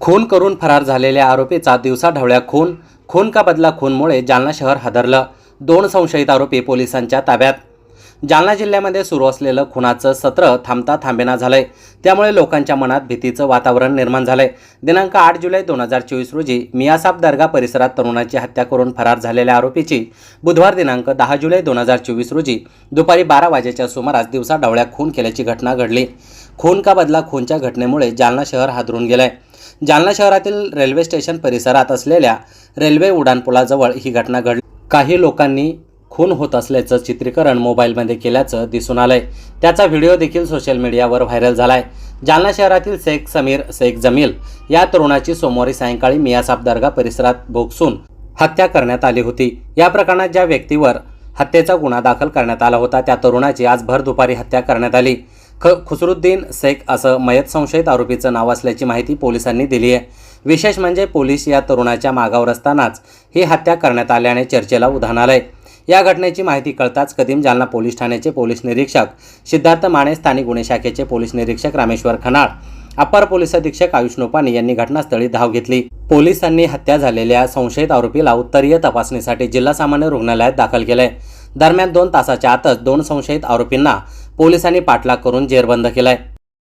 खून करून फरार झालेल्या आरोपीचा दिवसाढवळ्या खून खून का बदला खूनमुळे जालना शहर हादरलं. दोन संशयित आरोपी पोलिसांच्या ताब्यात. जालना जिल्ह्यामध्ये सुरू असलेलं खुनाचं सत्र थांबता थांबेना झालंय. त्यामुळे लोकांच्या मनात भीतीचं वातावरण निर्माण झालंय. दिनांक आठ जुलै दोन हजार चोवीस रोजी मियासाब दर्गा परिसरात तरुणाची हत्या करून फरार झालेल्या आरोपीची बुधवार दिनांक दहा जुलै दोन हजार चोवीस रोजी दुपारी बारा वाजेच्या सुमारास दिवसा डवळ्यात खून केल्याची घटना घडली. खून का बदला खूनच्या घटनेमुळे जालना शहर हादरून गेलंय. जालना शहरातील रेल्वे स्टेशन परिसरात असलेल्या रेल्वे उड्डाणपुलाजवळ ही घटना घडली. काही लोकांनी खून होत असल्याचं चित्रीकरण मोबाईलमध्ये केल्याचं दिसून आलंय. त्याचा व्हिडिओ देखील सोशल मीडियावर व्हायरल झालाय. जालना शहरातील शेख समीर शेख जमील या तरुणाची सोमवारी सायंकाळी मियासाब दर्गा परिसरात भोगसून हत्या करण्यात आली होती. या प्रकरणात ज्या व्यक्तीवर हत्येचा गुन्हा दाखल करण्यात आला होता त्या तरुणाची आज भर दुपारी हत्या करण्यात आली. ख खुसरुद्दीन शेख असं मयत संशयित आरोपीचं नाव असल्याची माहिती पोलिसांनी दिली आहे. विशेष म्हणजे पोलीस या तरुणाच्या मागावर असतानाच ही हत्या करण्यात आल्याने चर्चेला उधाण आलंय. या घटनेची माहिती कळताच कदीम जालना पोलीस ठाण्याचे पोलीस निरीक्षक सिद्धार्थ माने स्थानिक गुन्हे शाखेचे पोलीस निरीक्षक रामेश्वर खनाळ अप्पर पोलीस अधीक्षक आयुष नोपानी यांनी घटनास्थळी धाव घेतली. पोलिसांनी हत्या झालेल्या संशयित आरोपीला उत्तरीय तपासणीसाठी जिल्हा सामान्य रुग्णालयात दाखल केलंय. दरम्यान दोन तासाच्या आतच दोन संशयित आरोपींना पोलिसांनी पाठलाग करून जेरबंद केलाय.